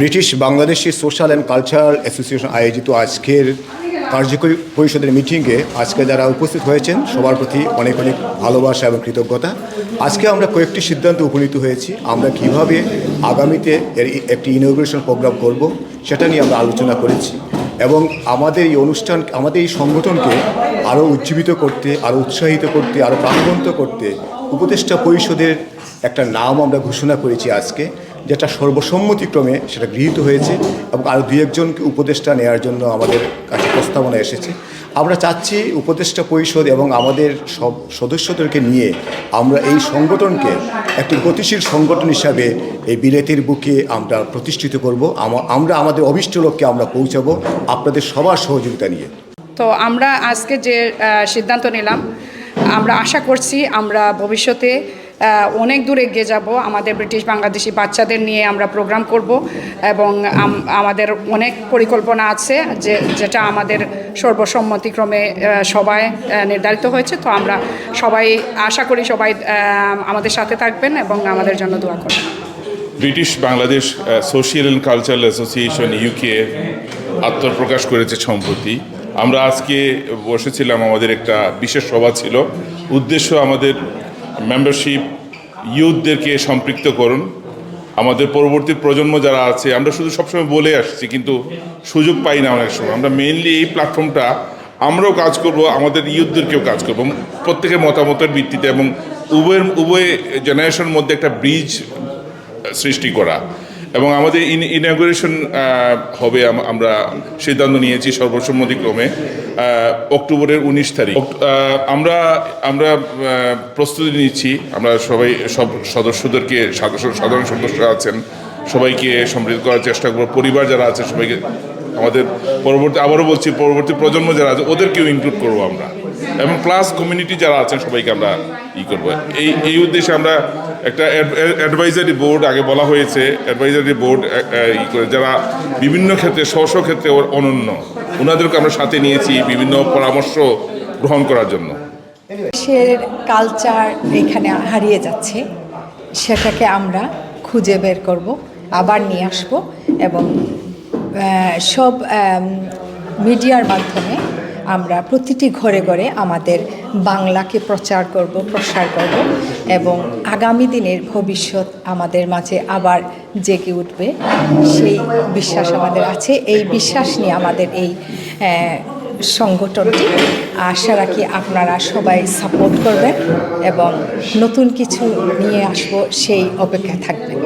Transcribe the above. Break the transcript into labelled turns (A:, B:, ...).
A: British Bangladeshi social and cultural association আয়োজিত আজকের কার্যকরী পরিষদের মিটিংয়ে আজকে যারা উপস্থিত হয়েছেন, সবার প্রতি অনেক অনেক ভালোবাসা এবং কৃতজ্ঞতা। আজকে আমরা কয়েকটি সিদ্ধান্ত উপনীত হয়েছি। আমরা কীভাবে আগামীতে এর একটি ইনোগ্রেশন প্রোগ্রাম করব সেটা নিয়ে আমরা আলোচনা করেছি এবং আমাদের এই অনুষ্ঠান, আমাদের এই সংগঠনকে আরও উজ্জীবিত করতে, আরও উৎসাহিত করতে, আরও প্রাণবন্ত করতে উপদেষ্টা পরিষদের একটা নাম আমরা ঘোষণা করেছি আজকে। যেটা সর্বসম্মতিক্রমে সেটা গৃহীত হয়েছে এবং আরও দুই একজনকে উপদেষ্টা নেওয়ার জন্য আমাদের কাছে প্রস্তাবনা এসেছে। আমরা চাচ্ছি উপদেষ্টা পরিষদ এবং আমাদের সব সদস্যদেরকে নিয়ে আমরা এই সংগঠনকে একটি গতিশীল সংগঠন হিসাবে এই বিলেতির বুকে আমরা প্রতিষ্ঠিত করব। আমরা আমাদের অভিষ্ট লক্ষ্যে আমরা পৌঁছাবো আপনাদের সবার সহযোগিতা নিয়ে।
B: তো আমরা আজকে যে সিদ্ধান্ত নিলাম, আমরা আশা করছি আমরা ভবিষ্যতে অনেক দূরে এগিয়ে যাব। আমাদের ব্রিটিশ বাংলাদেশি বাচ্চাদের নিয়ে আমরা প্রোগ্রাম করব এবং আমাদের অনেক পরিকল্পনা আছে যে, যেটা আমাদের সর্বসম্মতিক্রমে সবাই নির্ধারিত হয়েছে। তো আমরা সবাই আশা করি সবাই আমাদের সাথে থাকবেন এবং আমাদের জন্য দোয়া করবেন।
C: British Bangladesh social and cultural association UK আত্মপ্রকাশ করেছে সম্প্রতি। আমরা আজকে বসেছিলাম, আমাদের একটা বিশেষ সভা ছিল। উদ্দেশ্য আমাদের মেম্বারশিপ ইউথদেরকে সম্পৃক্ত করুন। আমাদের পরবর্তী প্রজন্ম যারা আছে, আমরা শুধু সবসময় বলে আসছি, কিন্তু সুযোগ পাই না অনেক সময়। আমরা মেইনলি এই প্ল্যাটফর্মটা আমরাও কাজ করব, আমাদের ইউথদেরকেও কাজ করব। প্রত্যেকের মতামতের ভিত্তিতে এবং উভয়ের, উভয় জেনারেশনের মধ্যে একটা ব্রিজ সৃষ্টি করা। এবং আমাদের ইন ইনাগুরেশন হবে আমরা সিদ্ধান্ত নিয়েছি সর্বসম্মতিক্রমে অক্টোবরের উনিশ তারিখ। আমরা আমরা প্রস্তুতি নিচ্ছি। আমরা সবাই, সব সদস্যদেরকে সাধারণ সাধারণ সদস্যরা আছেন, সবাইকে সমৃদ্ধ করার চেষ্টা করব। পরিবার যারা আছে, সবাইকে আমাদের পরবর্তী, আবারও বলছি, পরবর্তী প্রজন্ম যারা আছে, ওদেরকেও ইনক্লুড করব আমরা। এবং প্লাস কমিউনিটি যারা আছেন, সবাইকে আমরা ই করব। এই এই উদ্দেশ্যে আমরা একটা অ্যাডভাইজারি বোর্ড আগে বলা হয়েছে। অ্যাডভাইজারি বোর্ড ই করে যারা বিভিন্ন ক্ষেত্রে, স্ব স্ব ক্ষেত্রে অনন্য ওনাদেরকে আমরা সাথে নিয়েছি বিভিন্ন পরামর্শ গ্রহণ করার জন্য।
D: দেশের কালচার এখানে হারিয়ে যাচ্ছে। সেটাকে আমরা খুঁজে বের করব, আবার নিয়ে আসব এবং সব মিডিয়ার মাধ্যমে আমরা প্রতিটি ঘরে ঘরে আমাদের বাংলাকে প্রচার করব, প্রসার করব এবং আগামী দিনের ভবিষ্যৎ আমাদের মাঝে আবার জেগে উঠবে। সেই বিশ্বাস আমাদের আছে, এই বিশ্বাস নিয়ে আমাদের এই সংগঠনটি। আশা রাখি আপনারা সবাই সাপোর্ট করবেন এবং নতুন কিছু নিয়ে আসব, সেই অপেক্ষা থাকবেন।